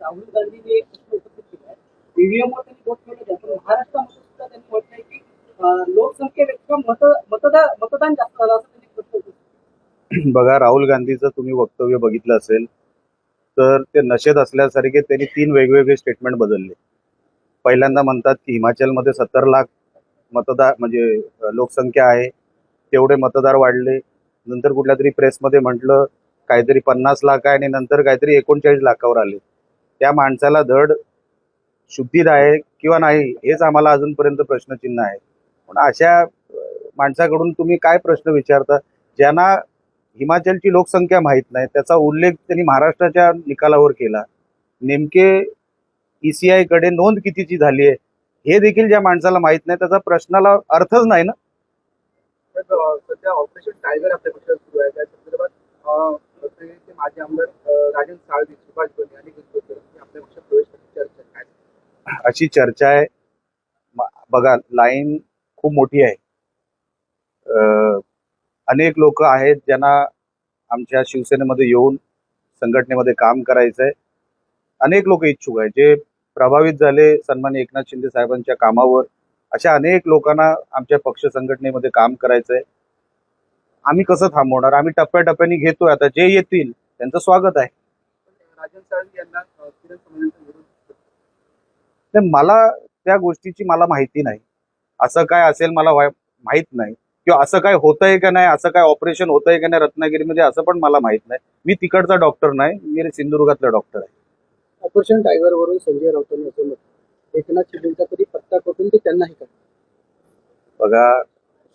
राहुल गांधींनी एक प्रश्न उपस्थित केला आहे. ईव्हीएमवर त्यांनी वोट पण महाराष्ट्रामध्ये सुद्धा त्यांनी की लोकसंख्येपेक्षा मत मतदार मतदान जास्त झालं असं त्यांनी प्रश्न उपस्थित बघा राहुल गांधीचं तुम्ही वक्तव्य बघितलं असेल तर ते नशेत असल्यासारखे त्यांनी तीन वेगवेगळे स्टेटमेंट बदलले. पहिल्यांदा म्हणतात की हिमाचलमध्ये सत्तर लाख मतदार म्हणजे लोकसंख्या आहे तेवढे मतदार वाढले. नंतर कुठल्या तरी प्रेसमध्ये म्हटलं काहीतरी पन्नास लाख आहे आणि नंतर काहीतरी एकोणचाळीस लाखावर आले. त्या माणसाला धड शुद्धीत आहे किंवा नाही हेच आम्हाला अजूनपर्यंत प्रश्नचिन्ह आहे. पण अशा माणसाकडून तुम्ही काय प्रश्न विचारता? ज्यांना हिमाचलची लोकसंख्या माहीत नाही त्याचा उल्लेख त्यांनी महाराष्ट्राच्या निकालावर केला. नेमके ईसीआयकडे नोंद कितीची झाली आहे हे देखील ज्या माणसाला माहीत नाही त्याचा प्रश्नाला अर्थच नाही ना? सध्या ऑपरेशन टायगर आपल्या पक्षात सुरू आहे? त्या संदर्भात माजी आमदार राजन साळवी सुभाष बने आणि घेतलं होतं की आपल्या पक्षात प्रवेश करण्याची चर्चा आहे. काय अशी चर्चा आहे. बघा लाईन खूप मोठी आहे. अं, अनेक लोक आहेत ज्यांना आमच्या शिवसेनेमध्ये येऊन संघटनेमध्ये काम करायचं आहे अनेक लोक इच्छुक आहे जे प्रभावित झाले सन्मान्य एकनाथ शिंदे साहेबांच्या कामावर. अशा अनेक लोकांना आमच्या पक्ष संघटनेमध्ये काम करायचं आहे आम्ही कसं थांबवणार? आम्ही टप्प्याटप्प्याने घेतोय. आता जे येतील त्यांचं स्वागत आहे. नाही मला त्या गोष्टीची मला माहिती नाही. असं काय असेल मला माहीत नाही. किंवा असं काय होतंय का नाही असं काय ऑपरेशन होतंय का नाही रत्नागिरीमध्ये असं पण मला माहीत नाही. मी तिकडचा डॉक्टर नाही मी सिंधुदुर्गातला डॉक्टर आहे. ऑपरेशन टायगर वरून संजय राऊतांनी असं म्हटलं. एकनाथ शिंदेचा कधी पत्ता करून ते त्यांनाही करा बघा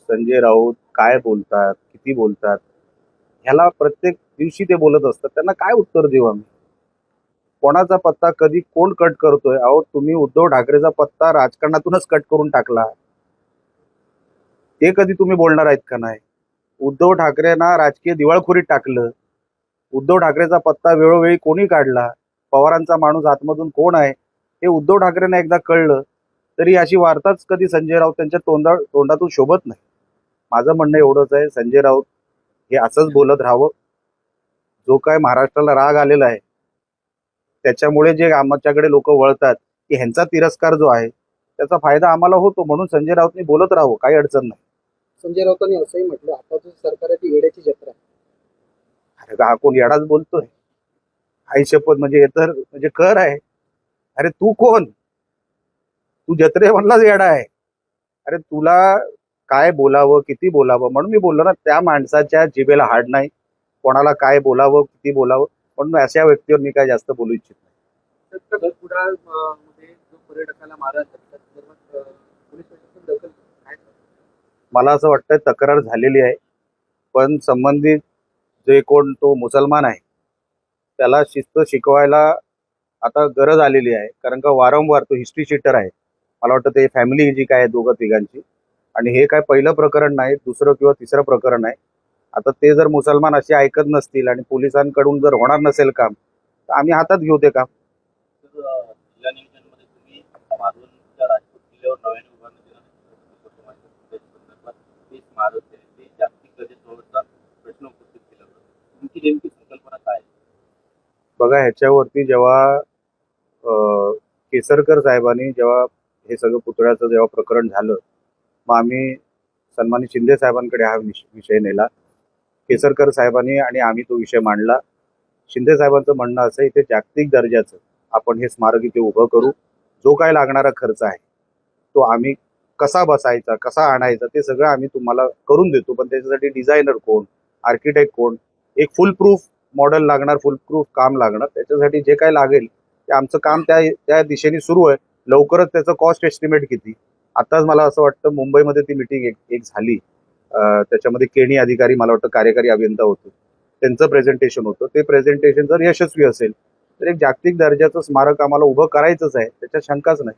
संजय राऊत काय बोलतात किती बोलतात ह्याला प्रत्येक दिवशी ते बोलत असतात. त्यांना काय उत्तर देऊ आम्ही? कोणाचा पत्ता कधी कोण कट करतोय? अहो तुम्ही उद्धव ठाकरेचा पत्ता राजकारणातूनच कट करून टाकला. ते कधी तुम्ही बोलणार आहेत का नाही? उद्धव ठाकरेंना राजकीय दिवाळखोरीत टाकलं. उद्धव ठाकरेचा पत्ता वेळोवेळी कोणी काढला? पवारांचा माणूस आतमधून कोण आहे? हे उद्धव ठाकरेंना एकदा कळलं तरी अशी वार्ताच कधी संजय राऊत त्यांच्या तोंडा तोंडातून शोभत नाही. माझं म्हणणं एवढंच आहे संजय राऊत हे असंच बोलत राहावं. जो काय महाराष्ट्राला राग आलेला आहे त्याच्यामुळे जे आमच्याकडे लोक वळतात की ह्यांचा तिरस्कार जो आहे त्याचा फायदा आम्हाला होतो म्हणून संजय राऊतनी बोलत राहावं काही अडचण नाही. संजय राऊतांनी असंही म्हटलं आताचं सरकार आहे ती येड्याची जत्रा. अरे हा कोण येडाच बोलतोय? आई शपथ म्हणजे हे तर म्हणजे कर आहे. अरे तू कोण? तू जत्रे म्हणलाच येडा आहे. अरे तुला काय बोलावं किती बोलावं? म्हणून मी बोललो ना त्या माणसाच्या जिभेला हाड नाही. कोणाला काय बोलावं किती बोलावं? म्हणून अशा व्यक्तीवर मी काय जास्त बोलू इच्छित नाही. मला असं वाटतं तक्रार झालेली आहे पण संबंधित जे कोण तो मुसलमान आहे त्याला शिस्त शिकवायला आता गरज आलेली आहे कारण का वारंवार तो हिस्ट्री शीटर आहे. मला वाटतं ते फॅमिली जी काय आहे दोघं तिघांची. आणि हे काय पहिलं प्रकरण नाही दुसरं किंवा तिसरं प्रकरण आहे आता ते जर मुसलमान असे ऐकत नसतील आणि पोलिसांकडून जर होणार नसेल काम तर आम्ही हातात घेऊ ते काम. बघा ह्याच्यावरती जेव्हा केसरकर साहेबांनी जेव्हा हे सगळं पुतळ्याचं जेव्हा प्रकरण झालं मग आम्ही सन्मानी शिंदे साहेबांकडे हा विष- विषय नेला. केसरकर साहेबांनी आणि आम्ही तो विषय मांडला. शिंदे साहेबांचं म्हणणं असं इथे जागतिक दर्जाचं आपण हे स्मारक इथे उभं करू. जो काय लागणारा खर्च आहे तो आम्ही कसा बसायचा कसा आणायचा ते सगळं आम्ही तुम्हाला करून देतो. पण त्याच्यासाठी डिझायनर कोण आर्किटेक्ट कोण एक फुल प्रूफ मॉडेल लागणार फुल प्रूफ काम लागणार त्याच्यासाठी जे काय लागेल ते आमचं काम त्या त्या दिशेने सुरू आहे. लवकरच त्याचं कॉस्ट एस्टिमेट किती? आत्ताच मला असं वाटतं मुंबईमध्ये ती मिटिंग एक एक झाली. त्याच्यामध्ये केणी अधिकारी मला वाटतं कार्यकारी अभियंता होते. त्यांचं प्रेझेंटेशन होतं. ते प्रेझेंटेशन जर यशस्वी असेल तर एक जागतिक दर्जाचं स्मारक आम्हाला उभं करायचंच आहे. त्याच्यात शंकाच नाही.